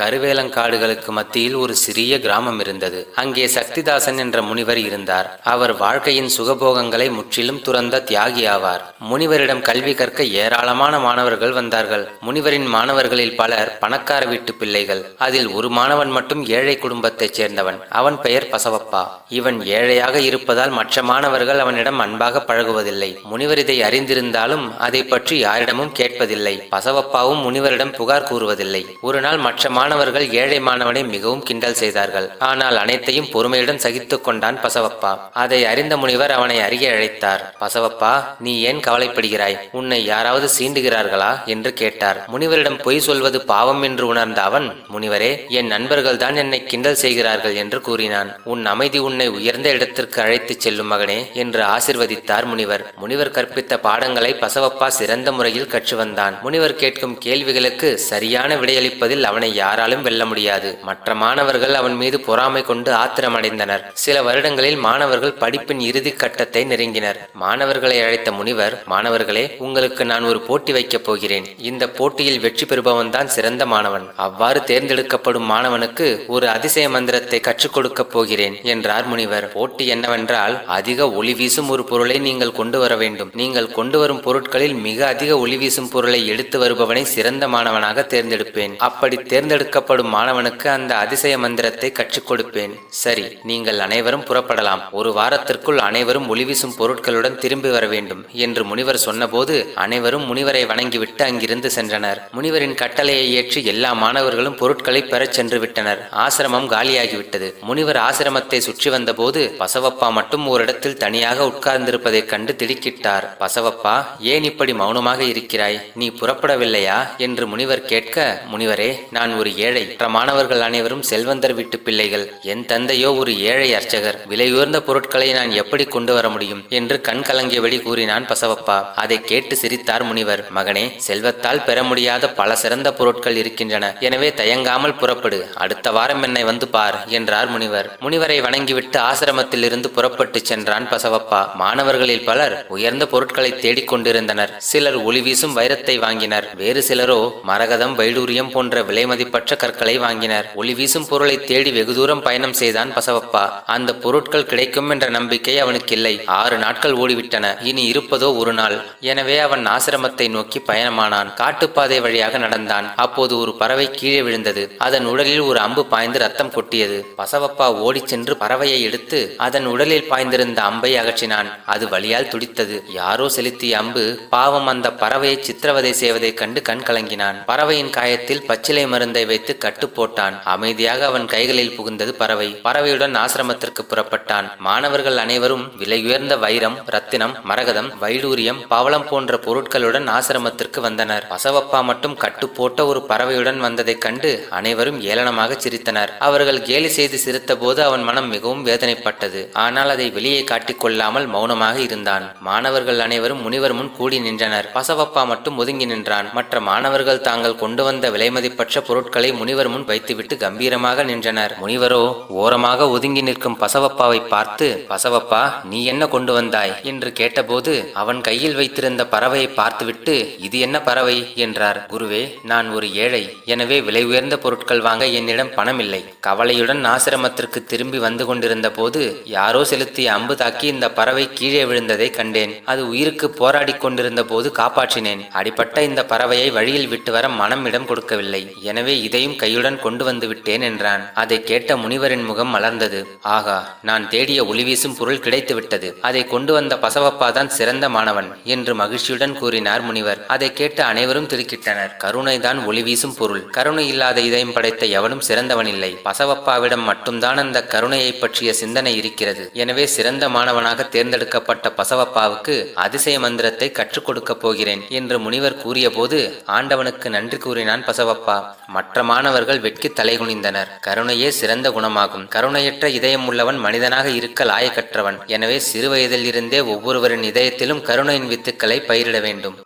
கருவேலங்காடுகளுக்கு மத்தியில் ஒரு சிறிய கிராமம் இருந்தது. அங்கே சக்திதாசன் என்ற முனிவர் இருந்தார். அவர் வாழ்க்கையின் சுகபோகங்களை முற்றிலும் துறந்த தியாகி ஆவார். முனிவரிடம் கல்வி கற்க ஏராளமான மாணவர்கள் வந்தார்கள். முனிவரின் மாணவர்களில் பலர் பணக்கார வீட்டு பிள்ளைகள். அதில் ஒரு மாணவன் மட்டும் ஏழை குடும்பத்தைச் சேர்ந்தவன். அவன் பெயர் பசவப்பா. இவன் ஏழையாக இருப்பதால் மற்ற மாணவர்கள் அவனிடம் அன்பாக பழகுவதில்லை. முனிவர் இதை அறிந்திருந்தாலும் அதை பற்றி யாரிடமும் கேட்பதில்லை. பசவப்பாவும் முனிவரிடம் புகார் கூறுவதில்லை. ஒரு நாள் மற்ற மாணவர்கள் ஏழை மாணவனை மிகவும் கிண்டல் செய்தார்கள். ஆனால் அனைத்தையும் பொறுமையுடன் சகித்துக் கொண்டான் பசவப்பா. அதை அறிந்த முனிவர் அவனை அறிய அழைத்தார். பசவப்பா நீ ஏன் கவலைப்படுகிறாய்? உன்னை யாராவது சீண்டுகிறார்களா? என்று கேட்டார். முனிவரிடம் பொய் சொல்வது பாவம் என்று உணர்ந்த அவன் முனிவரே என் நண்பர்கள் தான் என்னை கிண்டல் செய்கிறார்கள் என்று கூறினான். உன் அமைதி உன்னை உயர்ந்த இடத்திற்கு அழைத்துச் செல்லும் மகனே என்று ஆசிர்வதித்தார் முனிவர். முனிவர் கற்பித்த பாடங்களை பசவப்பா சிறந்த முறையில் கற்று வந்தான். முனிவர் கேட்கும் கேள்விகளுக்கு சரியான விடையளிப்பதில் அவனை யாராலும் வெல்ல முடியாது. மற்ற மாணவர்கள் அவன் மீது பொறாமை கொண்டு ஆத்திரமடைந்தனர். சில வருடங்களில் மாணவர்கள் படிப்பின் இறுதி கட்டத்தை நெருங்கினர். மாணவர்களை அழைத்த முனிவர் மாணவர்களே உங்களுக்கு நான் ஒரு போட்டி வைக்கப் போகிறேன். இந்த போட்டியில் வெற்றி பெறுபவன் தான் சிறந்த மாணவன். அவ்வாறு தேர்ந்தெடுக்கப்படும் மாணவனுக்கு ஒரு அதிசய மந்திரத்தை கற்றுக் கொடுக்கப் போகிறேன் என்றார் முனிவர். போட்டி என்னவென்றால் அதிக ஒளி வீசும் ஒரு பொருளை நீங்கள் கொண்டு வர வேண்டும். நீங்கள் கொண்டு வரும் பொருட்களில் மிக அதிக ஒளி வீசும் பொருளை எடுத்து வருபவனை சிறந்த மாணவனாக தேர்ந்தெடுப்பேன். அப்படி தேர்ந்தெடு தேர்ந்தெடுக்கப்படும் மாணவனுக்கு அந்த அதிசய மந்திரத்தை கற்றுக் கொடுப்பேன். சரி நீங்கள் அனைவரும் புறப்படலாம். ஒரு வாரத்திற்குள் அனைவரும் ஒளிவீசும் பொருட்களுடன் திரும்பி வர வேண்டும் என்று முனிவர் சொன்னபோது அனைவரும் முனிவரை வணங்கிவிட்டு அங்கிருந்து சென்றனர். முனிவரின் கட்டளையை ஏற்று எல்லா மாணவர்களும் பொருட்களை பெறச் சென்று விட்டனர். ஆசிரமம் காலியாகிவிட்டது. முனிவர் ஆசிரமத்தை சுற்றி வந்தபோது பசவப்பா மட்டும் ஓரிடத்தில் தனியாக உட்கார்ந்திருப்பதைக் கண்டு திடுக்கிட்டார். பசவப்பா ஏன் இப்படி மௌனமாக இருக்கிறாய்? நீ புறப்படவில்லையா? என்று முனிவர் கேட்க முனிவரே நான் ஒரு ஏழை. மற்ற மாணவர்கள் அனைவரும் செல்வந்தர் வீட்டு பிள்ளைகள். என் தந்தையோ ஒரு ஏழை அர்ச்சகர். விலையுயர்ந்த பொருட்களை நான் எப்படி கொண்டு வர முடியும்? என்று கண் கலங்கியபடி கூறினான் பசவப்பா. அதை கேட்டு சிரித்தார் முனிவர். மகனே செல்வத்தால் பெற முடியாத பல சிறந்த பொருட்கள் இருக்கின்றன. எனவே தயங்காமல் புறப்படு. அடுத்த வாரம் என்னை வந்து பார் என்றார் முனிவர். முனிவரை வணங்கிவிட்டு ஆசிரமத்தில் இருந்து புறப்பட்டு சென்றான் பசவப்பா. மாணவர்களில் பலர் உயர்ந்த பொருட்களை தேடிக் கொண்டிருந்தனர். சிலர் ஒளி வீசும் வைரத்தை வாங்கினர். வேறு சிலரோ மரகதம் வைடூரியம் போன்ற விலை மதிப்பற்ற கற்களை வாங்கினர். ஒளி வீசும் பொருளை தேடி வெகு தூரம் பயணம் செய்தான் பசவப்பா. அந்த பொருட்கள் கிடைக்கும் என்ற நம்பிக்கை அவனுக்கு இல்லை ஆறு நாட்கள் ஓடிவிட்டன. இனி இருப்பதோ ஒரு நாள். எனவே அவன் ஆசிரமத்தை நோக்கி பயணமானான். காட்டுப்பாதை வழியாக நடந்தான். அப்போது ஒரு பறவை கீழே விழுந்தது. அதன் உடலில் ஒரு அம்பு பாய்ந்து ரத்தம் கொட்டியது. பசவப்பா ஓடிச் சென்று பறவையை எடுத்து அதன் உடலில் பாய்ந்திருந்த அம்பை அகற்றினான். அது வழியால் துடித்தது. யாரோ செலுத்திய அம்பு பாவம் அந்த பறவையை சித்திரவதை செய்வதைக் கண்டு கண் கலங்கினான். பறவையின் காயத்தில் பச்சிலை மருந்தை வைத்து கட்டு போட்டான். அமைதியாக அவன் கைகளில் புகுந்தது பறவை. பறவையுடன் ஆசிரமத்திற்கு புறப்பட்டான். மாணவர்கள் அனைவரும் விலையுயர்ந்த வைரம் ரத்தினம் மரகதம் வைடூரியம் பவளம் போன்ற பொருட்களுடன் ஆசிரமத்திற்கு வந்தனர். பசவப்பா மட்டும் கட்டு போட்ட ஒரு பறவையுடன் வந்ததைக் கண்டு அனைவரும் ஏளனமாக சிரித்தனர். அவர்கள் கேலி செய்து சிரித்தபோது அவன் மனம் மிகவும் வேதனைப்பட்டது. ஆனால் அதை வெளியே காட்டிக் கொள்ளாமல் மௌனமாக இருந்தான். மாணவர்கள் அனைவரும் முனிவர் முன் கூடி நின்றனர். பசவப்பா மட்டும் ஒதுங்கி நின்றான். மற்ற மாணவர்கள் தாங்கள் கொண்டு வந்த விலைமதிப்பற்ற பொருட்கள் முனிவர் முன் வைத்துவிட்டு கம்பீரமாக நின்றனர் முனிவரோ ஓரமாக ஒதுங்கி நிற்கும் பசவப்பாவை பார்த்து பசவப்பா நீ என்ன கொண்டு வந்தாய் என்று கேட்டபோது அவன் கையில் வைத்திருந்த பறவையை பார்த்துவிட்டு இது என்ன பறவை என்றார் குருவே நான் ஒரு ஏழை எனவே விலை உயர்ந்த பொருட்கள் வாங்க என்னிடம் பணம் இல்லை கவலையுடன் ஆசிரமத்திற்கு திரும்பி வந்து கொண்டிருந்த போது யாரோ செலுத்திய அம்பு தாக்கி இந்த பறவை கீழே விழுந்ததை கண்டேன் அது உயிருக்கு போராடி கொண்டிருந்த போது காப்பாற்றினேன் அடிப்பட்ட இந்த பறவையை வழியில் விட்டு வர மனம் இடம் கொடுக்கவில்லை எனவே இதையும் கையுடன் கொண்டு வந்து விட்டேன் என்றான். அதை கேட்ட முனிவரின் முகம் மலர்ந்தது. ஆகா நான் தேடிய ஒளிவீசும் பொருள் கிடைத்து விட்டது. அதை கொண்டு வந்த பசவப்பா தான் சிறந்த மாணவன் என்று மகிழ்ச்சியுடன் கூறினார் முனிவர். அதை கேட்டு அனைவரும் திருக்கிட்டனர். கருணைதான் ஒளிவீசும் பொருள். கருணை இல்லாத இதயம் படைத்த எவனும் சிறந்தவன் இல்லை. பசவப்பாவிடம் மட்டும்தான் அந்த கருணையை பற்றிய சிந்தனை இருக்கிறது. எனவே சிறந்த மாணவனாக தேர்ந்தெடுக்கப்பட்ட பசவப்பாவுக்கு அதிசய மந்திரத்தை கற்றுக் கொடுக்கப் போகிறேன் என்று முனிவர் கூறியபோது ஆண்டவனுக்கு நன்றி கூறினான் பசவப்பா. மற்ற மாணவர்கள் வெட்கி தலைகுனிந்தனர். கருணையே சிறந்த குணமாகும். கருணையற்ற இதயம் உள்ளவன் மனிதனாக இருக்க லாயக்கற்றவன். எனவே சிறுவயதிலிருந்தே ஒவ்வொருவரின் இதயத்திலும் கருணையின் வித்துக்களை பயிரிட வேண்டும்.